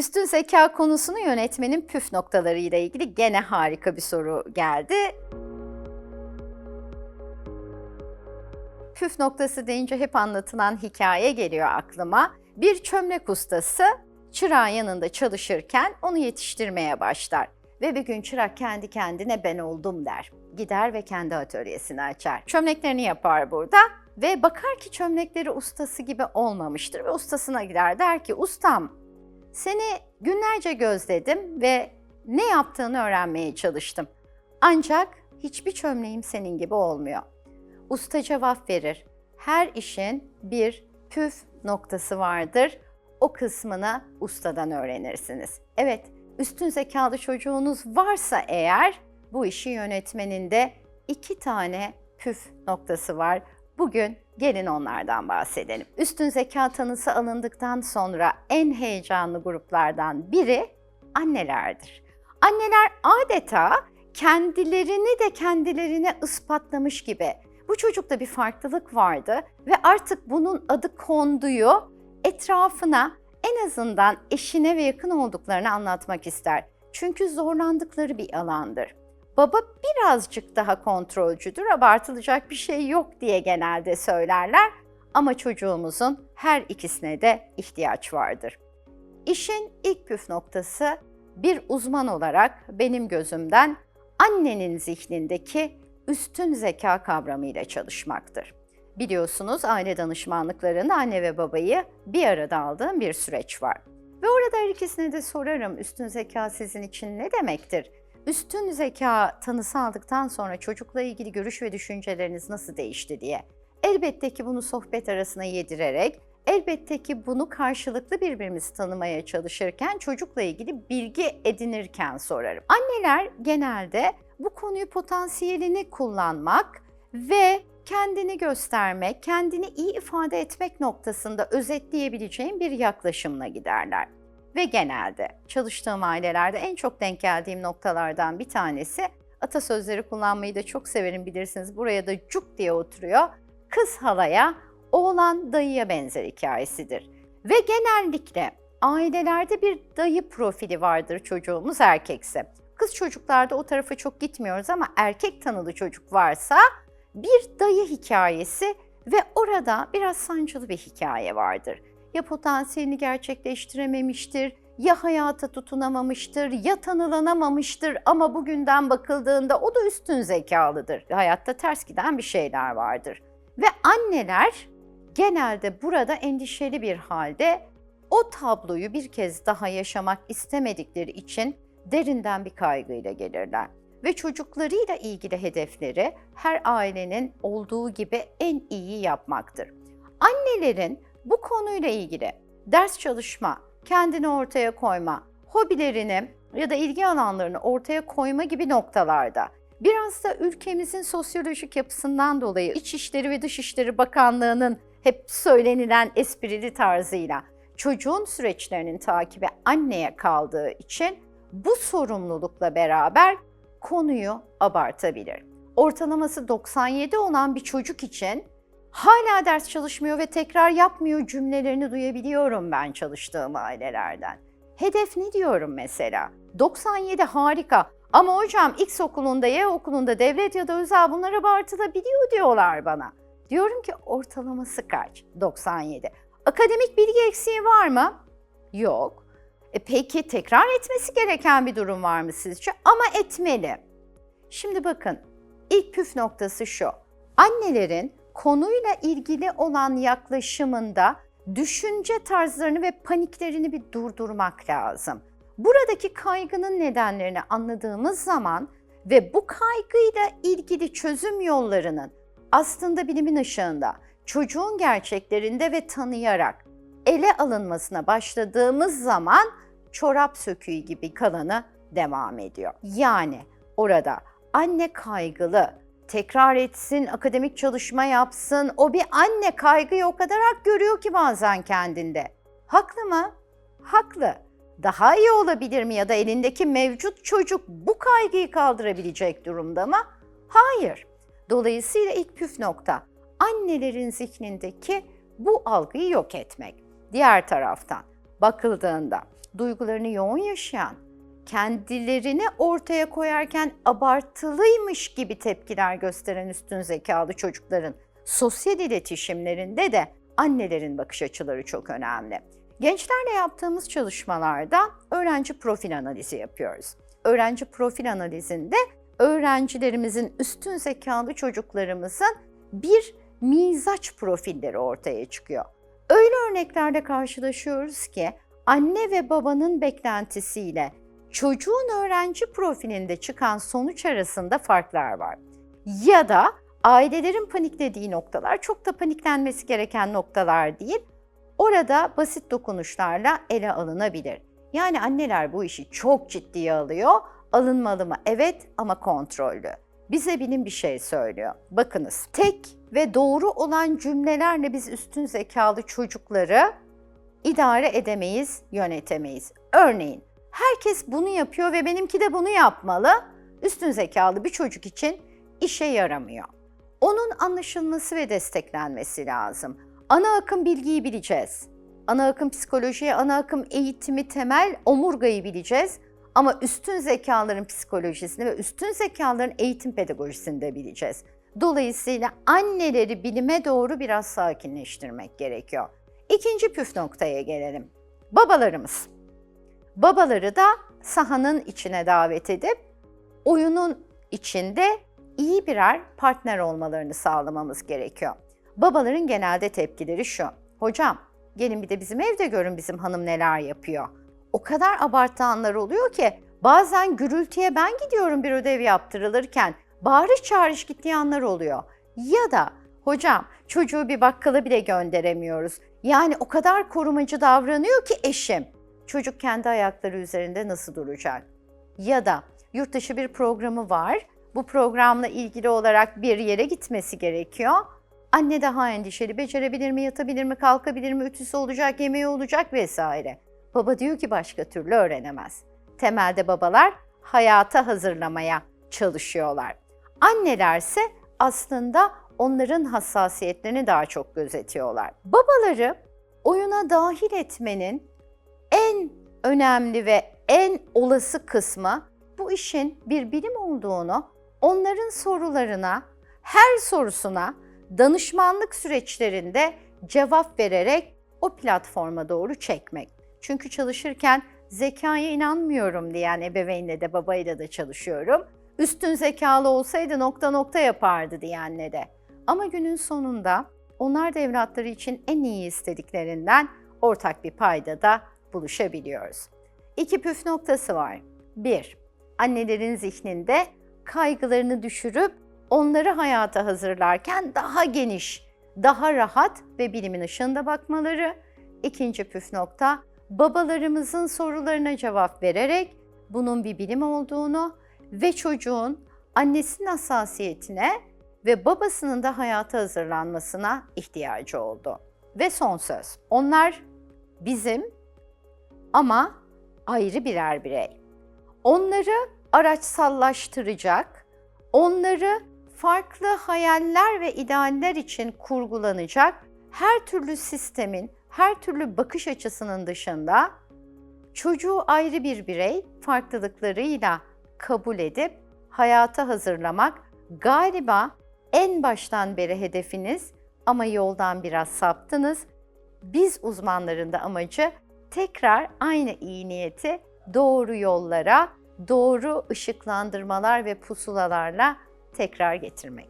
Üstün zeka konusunu yönetmenin püf noktaları ile ilgili gene harika bir soru geldi. Püf noktası deyince hep anlatılan hikaye geliyor aklıma. Bir çömlek ustası çırağın yanında çalışırken onu yetiştirmeye başlar. Ve bir gün çırak kendi kendine ben oldum der. Gider ve kendi atölyesini açar. Çömleklerini yapar burada ve bakar ki çömlekleri ustası gibi olmamıştır ve ustasına gider der ki ustam seni günlerce gözledim ve ne yaptığını öğrenmeye çalıştım. Ancak hiçbir çömleğim senin gibi olmuyor. Usta cevap verir. Her işin bir püf noktası vardır. O kısmını ustadan öğrenirsiniz. Evet, üstün zekalı çocuğunuz varsa eğer bu işi yönetmenin de iki tane püf noktası var. Bugün gelin onlardan bahsedelim. Üstün zeka tanısı alındıktan sonra en heyecanlı gruplardan biri annelerdir. Anneler adeta kendilerini de kendilerine ispatlamış gibi bu çocukta bir farklılık vardı ve artık bunun adı konduyu etrafına en azından eşine ve yakın olduklarını anlatmak ister. Çünkü zorlandıkları bir alandır. Baba birazcık daha kontrolcüdür, abartılacak bir şey yok diye genelde söylerler ama çocuğumuzun her ikisine de ihtiyaç vardır. İşin ilk püf noktası bir uzman olarak benim gözümden annenin zihnindeki üstün zeka kavramıyla çalışmaktır. Biliyorsunuz aile danışmanlıklarında anne ve babayı bir arada aldığım bir süreç var. Ve orada her ikisine de sorarım üstün zeka sizin için ne demektir? Üstün zeka tanısı aldıktan sonra çocukla ilgili görüş ve düşünceleriniz nasıl değişti diye. Elbette ki bunu sohbet arasına yedirerek, elbette ki bunu karşılıklı birbirimizi tanımaya çalışırken çocukla ilgili bilgi edinirken sorarım. Anneler genelde bu konuyu potansiyelini kullanmak ve kendini göstermek, kendini iyi ifade etmek noktasında özetleyebileceğim bir yaklaşımla giderler. Ve genelde çalıştığım ailelerde en çok denk geldiğim noktalardan bir tanesi atasözleri kullanmayı da çok severim bilirsiniz. Buraya da cuk diye oturuyor. Kız halaya, oğlan dayıya benzer hikayesidir. Ve genellikle ailelerde bir dayı profili vardır çocuğumuz erkekse. Kız çocuklarda o tarafa çok gitmiyoruz ama erkek tanılı çocuk varsa bir dayı hikayesi ve orada biraz sancılı bir hikaye vardır. Ya potansiyelini gerçekleştirememiştir, ya hayata tutunamamıştır, ya tanılanamamıştır ama bugünden bakıldığında o da üstün zekalıdır. Hayatta ters giden bir şeyler vardır. Ve anneler genelde burada endişeli bir halde o tabloyu bir kez daha yaşamak istemedikleri için derinden bir kaygıyla gelirler ve çocuklarıyla ilgili hedefleri her ailenin olduğu gibi en iyi yapmaktır. Annelerin bu konuyla ilgili ders çalışma, kendini ortaya koyma, hobilerini ya da ilgi alanlarını ortaya koyma gibi noktalarda biraz da ülkemizin sosyolojik yapısından dolayı İçişleri ve Dışişleri Bakanlığı'nın hep söylenilen esprili tarzıyla çocuğun süreçlerinin takibi anneye kaldığı için bu sorumlulukla beraber konuyu abartabilir. Ortalaması 97 olan bir çocuk için hala ders çalışmıyor ve tekrar yapmıyor cümlelerini duyabiliyorum ben çalıştığım ailelerden. Hedef ne diyorum mesela? 97 harika ama hocam X okulunda, Y okulunda, devlet ya da özel bunlar abartılabiliyor diyorlar bana. Diyorum ki ortalaması kaç? 97. Akademik bilgi eksiği var mı? Yok. E peki tekrar etmesi gereken bir durum var mı sizce? Ama etmeli. Şimdi bakın, ilk püf noktası şu. Annelerin konuyla ilgili olan yaklaşımında düşünce tarzlarını ve paniklerini bir durdurmak lazım. Buradaki kaygının nedenlerini anladığımız zaman ve bu kaygıyla ilgili çözüm yollarının aslında bilimin ışığında, çocuğun gerçeklerinde ve tanıyarak ele alınmasına başladığımız zaman çorap söküğü gibi kalanı devam ediyor. Yani orada anne kaygılı, tekrar etsin, akademik çalışma yapsın. O bir anne kaygıyı o kadar hak görüyor ki bazen kendinde. Haklı mı? Haklı. Daha iyi olabilir mi ya da elindeki mevcut çocuk bu kaygıyı kaldırabilecek durumda mı? Hayır. Dolayısıyla ilk püf nokta annelerin zihnindeki bu algıyı yok etmek. Diğer taraftan bakıldığında duygularını yoğun yaşayan, kendilerini ortaya koyarken abartılıymış gibi tepkiler gösteren üstün zekalı çocukların sosyal iletişimlerinde de annelerin bakış açıları çok önemli. Gençlerle yaptığımız çalışmalarda öğrenci profil analizi yapıyoruz. Öğrenci profil analizinde öğrencilerimizin üstün zekalı çocuklarımızın bir mizaç profilleri ortaya çıkıyor. Öyle örneklerde karşılaşıyoruz ki anne ve babanın beklentisiyle çocuğun öğrenci profilinde çıkan sonuç arasında farklar var. Ya da ailelerin paniklediği noktalar çok da paniklenmesi gereken noktalar değil. Orada basit dokunuşlarla ele alınabilir. Yani anneler bu işi çok ciddiye alıyor. Alınmalı mı? Evet ama kontrollü. Bize bilim bir şey söylüyor. Bakınız, tek ve doğru olan cümlelerle biz üstün zekalı çocukları idare edemeyiz, yönetemeyiz. Örneğin, herkes bunu yapıyor ve benimki de bunu yapmalı. Üstün zekalı bir çocuk için işe yaramıyor. Onun anlaşılması ve desteklenmesi lazım. Ana akım bilgiyi bileceğiz. Ana akım psikolojiye, ana akım eğitimi temel omurgayı bileceğiz. Ama üstün zekaların psikolojisini ve üstün zekaların eğitim pedagojisini de bileceğiz. Dolayısıyla anneleri bilime doğru biraz sakinleştirmek gerekiyor. İkinci püf noktaya gelelim. Babalarımız. Babaları da sahanın içine davet edip oyunun içinde iyi birer partner olmalarını sağlamamız gerekiyor. Babaların genelde tepkileri şu. Hocam gelin bir de bizim evde görün bizim hanım neler yapıyor. O kadar abartı anlar oluyor ki bazen gürültüye ben gidiyorum bir ödev yaptırılırken bağırış çağırış gittiği anlar oluyor. Ya da hocam çocuğu bir bakkala bile gönderemiyoruz. Yani o kadar korumacı davranıyor ki eşim. Çocuk kendi ayakları üzerinde nasıl duracak? Ya da yurt dışı bir programı var. Bu programla ilgili olarak bir yere gitmesi gerekiyor. Anne daha endişeli, becerebilir mi, yatabilir mi, kalkabilir mi, ütüsü olacak, yemeği olacak vesaire. Baba diyor ki başka türlü öğrenemez. Temelde babalar hayata hazırlamaya çalışıyorlar. Annelerse aslında onların hassasiyetlerini daha çok gözetiyorlar. Babaları oyuna dahil etmenin en önemli ve en olası kısmı bu işin bir bilim olduğunu, onların sorularına, her sorusuna danışmanlık süreçlerinde cevap vererek o platforma doğru çekmek. Çünkü çalışırken zekaya inanmıyorum diyen ebeveynle de babayla da çalışıyorum. Üstün zekalı olsaydı nokta nokta yapardı diyenle de. Ama günün sonunda onlar da evlatları için en iyi istediklerinden ortak bir paydada buluşabiliyoruz. İki püf noktası var. Bir, annelerin zihninde kaygılarını düşürüp onları hayata hazırlarken daha geniş, daha rahat ve bilimin ışığında bakmaları. İkinci püf nokta, babalarımızın sorularına cevap vererek bunun bir bilim olduğunu ve çocuğun annesinin hassasiyetine ve babasının da hayata hazırlanmasına ihtiyacı oldu. Ve son söz. Onlar bizim ama ayrı birer birey. Onları araçsallaştıracak, onları farklı hayaller ve idealler için kurgulanacak her türlü sistemin, her türlü bakış açısının dışında çocuğu ayrı bir birey farklılıklarıyla kabul edip hayata hazırlamak galiba en baştan beri hedefiniz ama yoldan biraz saptınız. Biz uzmanların da amacı tekrar aynı iyi niyeti doğru yollara, doğru ışıklandırmalar ve pusulalarla tekrar getirmek.